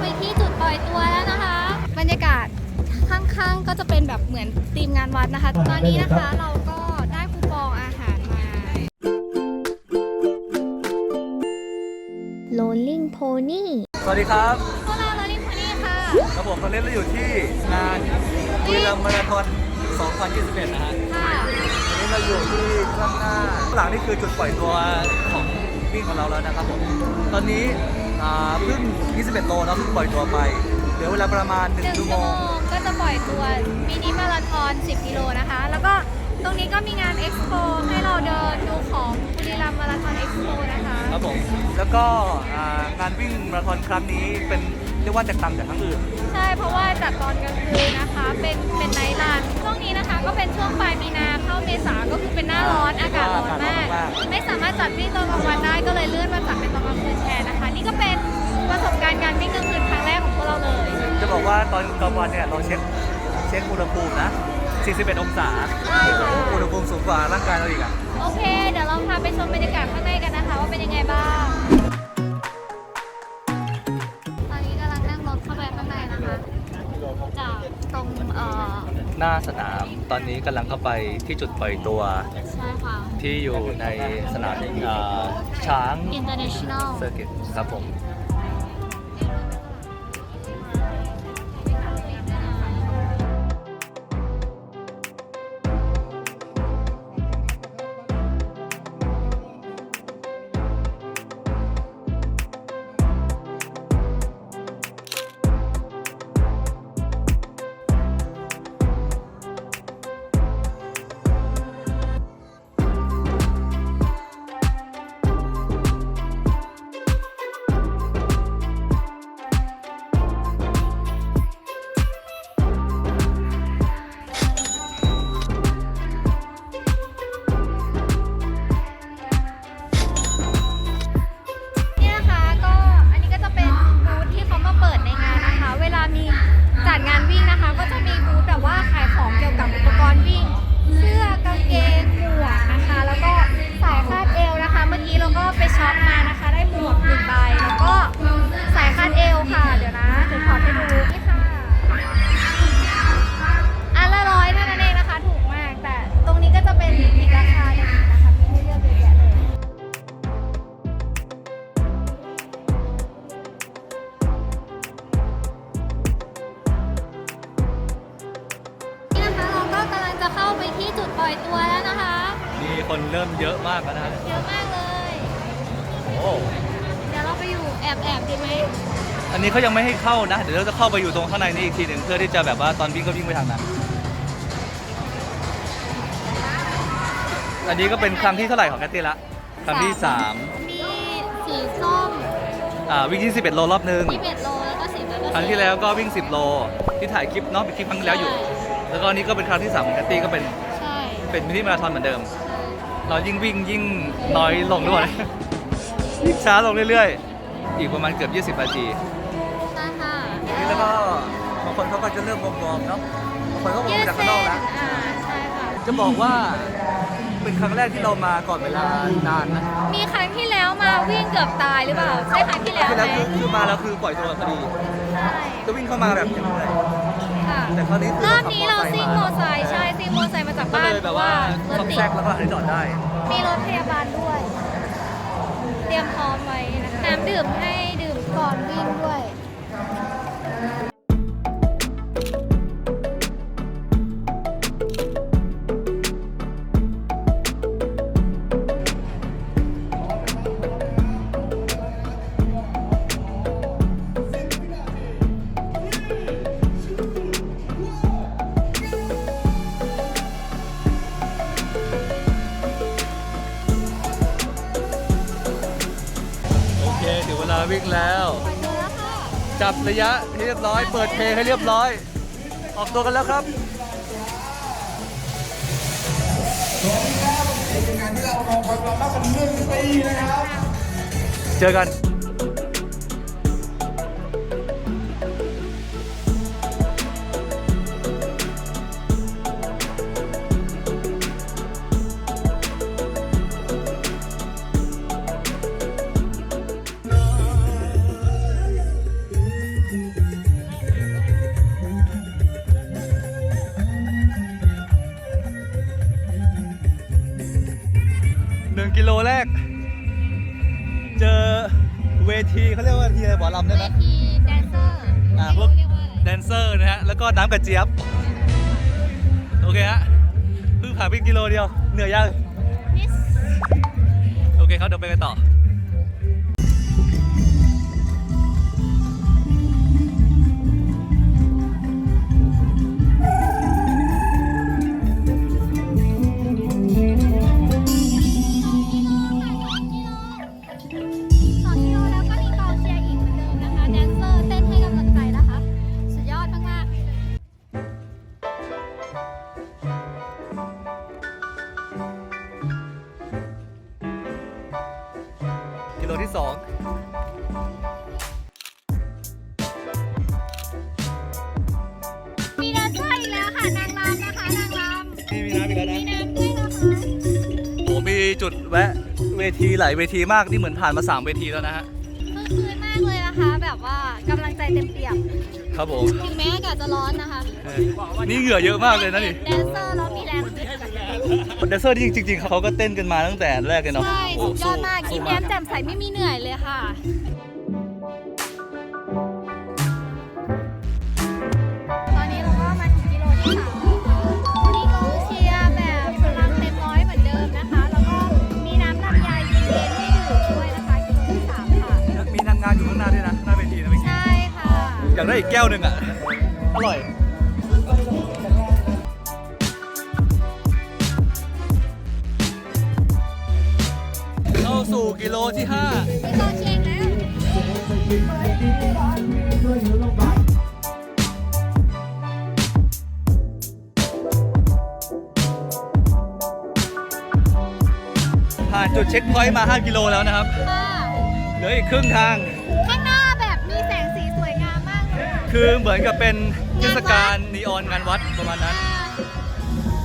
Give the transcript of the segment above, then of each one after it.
ไปที่จุดปล่อยตัวแล้วนะคะ บรรยากาศข้างๆก็จะเป็นแบบเหมือนทีมงานวัดนะคะ ตอนนี้นะคะเราก็ได้คูปองอาหารมา Rolling Pony สวัสดีครับพวกเรา Rolling Pony ค่ะครับผมตอนนี้เราอยู่ที่งานบุรีรัมย์มาราธอน 2021 นะฮะค่ะวันนี้เราอยู่ที่ข้างหน้าข้างหลังนี่คือจุดปล่อยตัวของวิ่งของเราแล้วนะครับผม ตอนนี้ อ่าเพิ่ง 21 โลเนาะเพิ่งปล่อยตัวไป เหลือเวลาประมาณหนึ่ง1ชั่วชั่โมวโมง งก็จะปล่อยตัวมินิมาราธอน 10 กิโลนะคะ แล้วก็ตรงนี้ก็มีงานเอ็กซ์โปให้เราเดินดูของบุรีรัมย์มาราธอนเอ็กซ์โปนะคะครับผม แล้วก็อ่างานวิ่งมาราธอนครั้งนี้เป็นเรียกว่าแตกต่างจากครั้งอื่น ใช่เพราะว่าจัดตอนกลางคืนนะคะ เป็นเป็นไนท์รันช่วงนี้นะคะก็เป็นช่วงปลายมีนาเข้าเมษาก็คือเป็นหน้าร้อนอากาศร้อนมากไม่สามารถจัดวิ่งตอนกลางวันได้ก็เลยเลื่อนมา การณ์การวิ่งกลางคืนครั้งแรกของพวกเราเลย จะบอกว่าตอนกลางวันเนี่ยเราเช็คเช็คอุณหภูมินะ 41 องศาใช่ค่ะ อุณหภูมิสูงกว่าร่างกายเราอีกอะ โอเค เดี๋ยวเราพาไปชมบรรยากาศข้างในกันนะคะ ว่าเป็นยังไงบ้าง ตอนนี้กำลังนั่งรถเข้าไปข้างในนะคะ จากตรงเอ่อหน้าสนามตอนนี้กำลังเข้าไปที่จุดปล่อยตัวใช่ค่ะ ที่อยู่ในสนามอ่าช้าง international เซอร์กิตครับผมากแล้วนะเยอะมากเลย โอ้เดี๋ยวเราไปอยู่แอบแอบๆดีไหมอันนี้เขายังไม่ให้เข้านะ เดี๋ยวเราจะเข้าไปอยู่ตรงข้างในนี้อีกทีหนึ่งเพื่อที่จะแบบว่าตอนวิ่งก็วิ่งไปทางนั้น อันนี้ก็เป็นครั้งที่เท่าไหร่ของแคตตี้ละ ครั้งที่มีสีส้ม3อ่าวิ่งที่11โลรอบนึง21โลแล้วก็10แล้วก็ครั้งที่แล้วก็วิ่ง 10 โล ที่ถ่ายคลิปเนาะเป็นคลิปครั้งที่แล้วอยู่ แล้วก็อันนี้ก็เป็นครั้งที่3ของแคตตี้ก็เป็นใช่ เป็นมินิมาราธอนเหมือนเดิม เรายิ่งวิ่งยิ่งน้อยลงด้วยยิ่งช้าลงเรื่อยๆ อีกประมาณเกือบ 20นาทีใช่ค่ะแล้วก็บางคนเขาก็จะเริ่มวอร์มๆเนาะบางคนก็วอร์มยืดจากเส้ข้างนอกแล้วอ่าใช่ค่ะจะบอกว่าเป็นครั้งแรกที่เรามาก่อนเวลานานนะมีครั้งที่แล้วมาวิ่งเกือบตายหรือเปล่าใช่ครั้งที่แล้วคือไหมแล้วคือคือมาแล้วคือปล่อยตัวพอดี ใช่ก็วิ่งเข้ามาแบบเหนื่อยค่ะ แต่คราวนี้คือรอบนี้เราซิ่งมอไซค์ใช่ซิ่งมอไซค์มาจากก็บ้านเลยเพแบบราะว่าว่ารถต้องติดแทรกแล้วก็หาที่จอดได้ มีรถพยาบาลด้วย เตรียมพร้อมไว้นะคะน้ำดื่มให้ดื่มก่อนวิ่งด้วย วลาวิ่งแล้วไปดูแล้วค่ะจับระยะให้เรียบร้อย เปิดเพลงให้เรียบร้อย ออกตัวกันแล้วครับเป็นงานที่เรารอคอยรอมากันหนึ่งปีนะครับ เจอกัน อรหมอลำได้ไหมทีแดนเซอร์อ่าพวกแดนเซอร์นะฮะ แล้วก็น้ำกระเจี๊ยบ โอเคฮะ เพิ่งผ่านไปกิโลเดียว เหนื่อยยัง โอเคครับเดี๋ยวไปกันต่อ มีจุดแวะเวทีหลายเวทีมากนี่เหมือนผ่านมา 3 เวทีแล้วนะฮะคือคืนมากเลยนะคะ แบบว่ากำลังใจเต็มเปี่ยมครับผมถึงแม้อากาศจะร้อนนะคะเออนี่เหงื่อเยอะมากเลยนะนี่แดนเซอร์แล้วมีแรงขึ้นแดนเซอร์จริงๆเขาก็เต้นกันมาตั้งแต่แรกเลยเนาะ ใช่โอ้สุดยอดมากสู้ยิ้มแย้มแจ่มใสไม่มีเหนื่อยเลยค่ะ ได้อีกแก้วหนึ่งอะ อร่อย เข้าสู่กิโลที่มีกองเชียร์อีกแล้ว5ผ่านจุดเช็คพอยต์มา 5 กิโลแล้วนะครับ ค่ะ เหลืออีกครึ่งทาง คือเหมือนกับเป็นเทศกาลนีออนงานวัดประมาณนั้น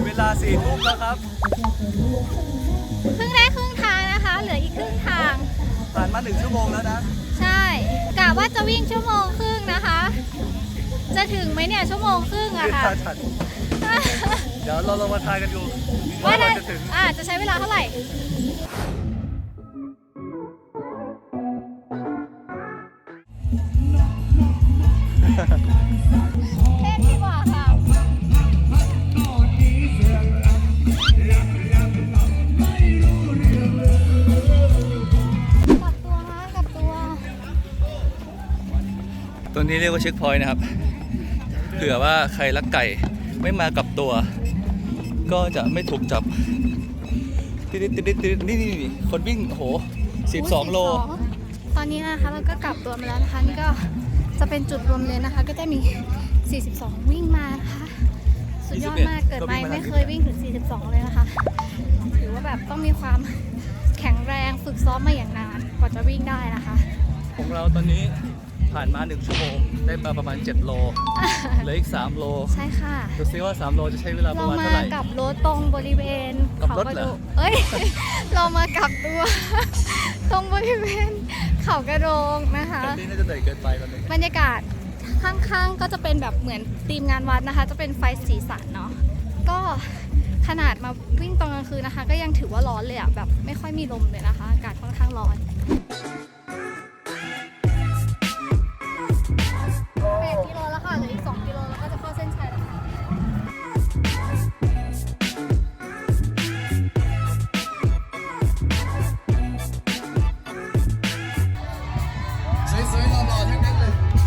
เวลาสี่ทุ่มแล้วครับ เพิ่งได้ครึ่งทางนะคะ เหลืออีกครึ่งทาง ผ่านมาหนึ่งชั่วโมงแล้วนะ ใช่กะว่าจะวิ่งชั่วโมงครึ่งนะคะ จะถึงไหมเนี่ยชั่วโมงครึ่งเวอะค่ะลาฉันเดี๋ยวเราลองมาทายกันดูว่าว่าได้เราจะถึงอ่าจะใช้เวลาเท่าไหร่ เต้นดีกว่าค่ะ กลับตัวนะกลับตัว ตัวนี้เรียกว่าเช็คพอยต์นะครับ เผื่อว่าใครรักไก่ไม่มากับตัว ก็จะไม่ถูกจับติดติดติดติดนี่นี่นี่คนวิ่งโอ้โห12 โล ตอนนี้นะคะเราก็กลับตัวมาแล้วนะคะนี่ก็ จะเป็นจุดรวมเลยนะคะ ก็จะมี 42 วิ่งมานะคะสุดยอดมาก21เกิดมาก็วิ่งมาไม่เคยวิ่งถึง 42 เลยนะคะถือว่าแบบต้องมีความแข็งแรงฝึกซ้อมมาอย่างนานกว่าจะวิ่งได้นะคะ ของเราตอนนี้ผ่านมา 1 ชั่วโมง ได้มาประมาณ 7 โลเหลืออีก 3 โล ใช่ค่ะ ดูซิว่า 3 โลจะใช้เวลาปเราระมาณมาเท่าไหร่กับรถตรงบริเวณกับเขารถกระเหรโดองเอ้ย เรามากับตัว ตรงบริเวณ เขากระโดงนะคะแบบนี้น่าจะเหนื่อยเกินไปตอนนี้บรรยากาศข้างๆก็จะเป็นแบบเหมือนทีมงานวัดนะคะ จะเป็นไฟสีสันเนาะก็ขนาดมาวิ่งตอนกลางคืนนะคะ ก็ยังถือว่าร้อนเลยอะแบบไม่ค่อยมีลมเลยนะคะ อากาศค่อนข้างร้อน สวยๆหล่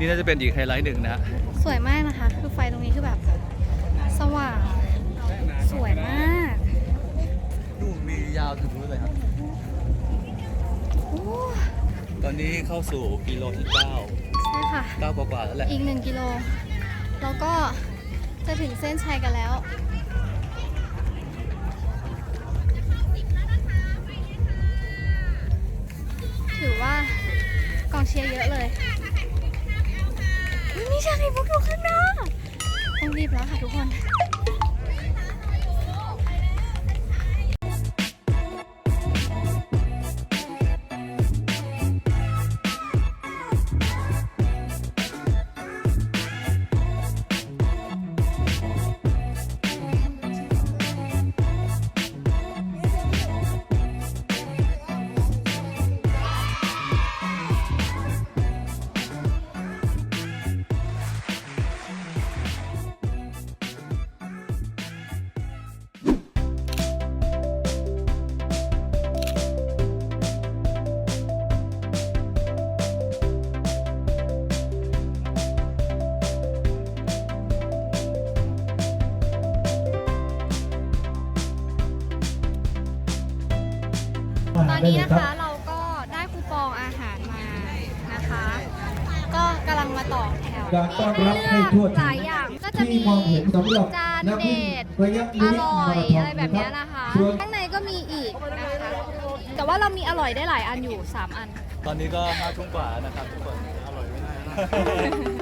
นั้นเลยนี่น่าจะเป็นอีกไฮไลท์หนึ่งนะฮะสวยมากนะคะ คือไฟตรงนี้คือแบบ สว่าง สวยมากนู่นมียาวถึงนู้นเลยครับ โอ้ตอนนี้เข้าสู่กิโลที่9ใช่ค่ะ9กว่าๆแล้วแหละ อีกหนึ่งกิโล แล้วก็จะถึงเส้นชัยกันแล้วนถือว่ากองเชียร์เยอะเลย อุ๊ยมีชาไข่มุกอยู่ข้างหน้าต้องรีบแล้วค่ะทุกคน ตอนนี้นะคะเราก็ได้คูปองอาหารมานะคะ ก็กำลังมาต่อแถวการต้อนรับให้ทั่วหถึลางยอย่างก็จะที่มีมองเห็นสำหรับจานนักเด็วิ่งดระยะอนี้ร่อมายราธอนอะไรแบบเนี้ยนะคะส่วนข้างในก็มีอีกนะคะ แต่ว่าเรามีอร่อยได้หลายอันอยู่ 3 อัน ตอนนี้ก็ห้าทุ่มกว่าแล้วนะครับทุกคนอร่อยไม่ได้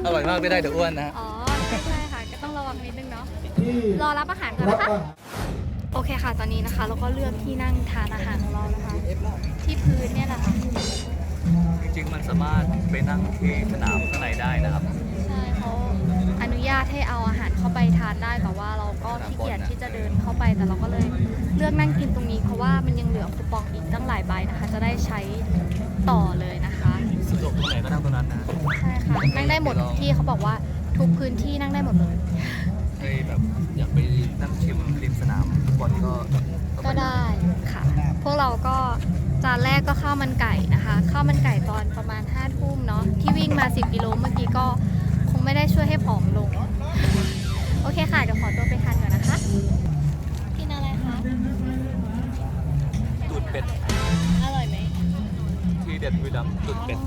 อร่อยมากไม่ได้เดี๋ยวอ้วนนะอ๋อใช่ใช่ค่ะก็ต้องระวังนิดนึงเนาะที่รอรับอาหารก่อนรับนะคะอาหารโอเคค่ะ ตอนนี้นะคะ เราก็เลือกที่นั่งทานอาหารของเรานะคะ ที่พื้นเนี่ยแหละค่ะ จริงๆ มันสามารถไปนั่งที่สนามข้างในได้นะครับ ใช่เขาอนุญาตให้เอาอาหารเข้าไปทานได้แต่ว่าเราก็ขี้เกียจที่จะเดินเข้าไปแต่เราก็เลยเลือกนั่งกินตรงนี้ เพราะว่ามันยังเหลือคูปองอีกตั้งหลายใบนะคะ จะได้ใช้ต่อเลยนะคะสะดวกตรงไหนก็นั่งตรงนั้นนะใช่ค่ะนั่งได้หมดที่เขาบอกว่าทุกพื้นที่นั่งได้หมดเลยใครแบบอยากไปนั่งชิมริมสนามฟุตบอลก็ ก็ได้ค่ะ พวกเราก็จานแรกก็ข้าวมันไก่นะคะข้าวมันไก่ตอนประมาณ5้าทุ่มเนาะที่วิ่งมา 10กิโลเมื่อกี้ก็คงไม่ได้ช่วยให้ผอมลง โอเคค่ะ เดี๋ยวขอตัวไปทานก่อนนะคะ กินอะไรคะตูดเป็ด อร่อยไหมที่เด็ดวิดัมตูดเป็ด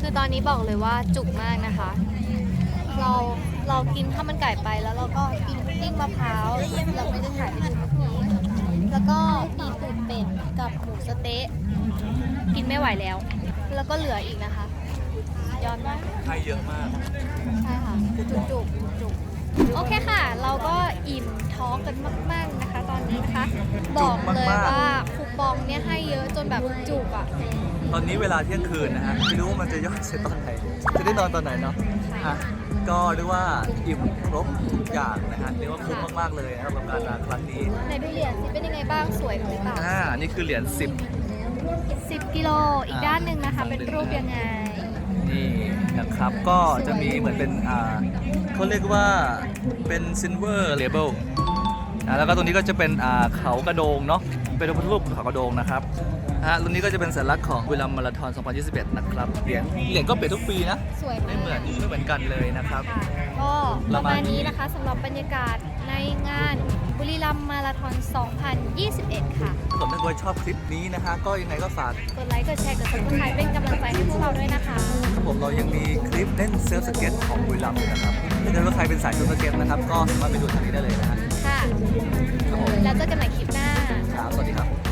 คือตอนนี้บอกเลยว่าจุกมากนะคะ เราเรากินข้าวมันไก่ไปแล้วเราก็กินพุดดิ้งมะพร้าวเราไม่ได้ถ่ายให้ดูเมื่อกี้ แล้วก็มีตูดเป็ดกับหมูสะเต๊ะ กินไม่ไหวแล้ว แล้วก็เหลืออีกนะคะสุดยอดมากให้เยอะมาก ใช่ค่ะ จุกจุกจุกโอเคค่ะ เราก็อิ่มท้องกันมาก ๆนะคะ ตอนนี้นะคะ บอกเลยว่าคูปองเนี่ยให้เยอะจนแบบจุกอะ ตอนนี้เวลาเที่ยงคืนนะฮะ ไม่รู้ว่ามันจะย่อยเสร็จตอนไหน จะได้นอนตอนไหนเนาะอะ ก็เรียกว่าอิ่มครบทุกอย่างนะฮะเรียกว่าคุ้มมากๆเลยนะครับกับการมาครั้งนี้ไหนดูเหรียญสิเป็นยังไงบ้างสวยหรือเปล่าอ่านี่คือเหรียญ10 10 กิโลอีกด้านหนึ่งนะคะ เป็นรูปยังไง นี่นะครับก็จะมีเหมือนเป็นอ่าเขาเรียกว่าเป็น silver label อ่าแล้วก็ตรงนี้ก็จะเป็นอ่าเขากระโดงเนาะเป็นรูปเขากระโดงนะครับ ฮะรุ่นนี้ก็จะเป็นสัญลักษณ์ของวิลัมมาราธอน 2021 นะครับเหรียญเหรียญก็เปลี่ยนทุกปีนะ สวยไม่เหมือนไม่เหมือนกันเลยนะครับ ค่ะก็ประมาณนี้ประมาณนี้นะคะสำหรับบรรยากาศในงานบุรีรัมย์มาราธอน 2021 ค่ะผมถ้าเกิดชอบคลิปนี้นะฮะก็ยังไงก็ฝากกดไลค์ กดแชร์ กดซับสไครต์เป็นกำลังใจให้พวกเราด้วยนะคะผมเรายังมีคลิปเล่นเซิร์ฟสเก็ตของบุรีรัมย์อยู่นะครับถ้าเกิดว่าใครเป็นสายเซิร์ฟสเก็ตนะครับก็สามารถไปดูทางนี้ได้เลยนะฮะค่ะ ครับผมแล้วเจอกันใหม่คลิปหน้า ครับสวัสดีครับ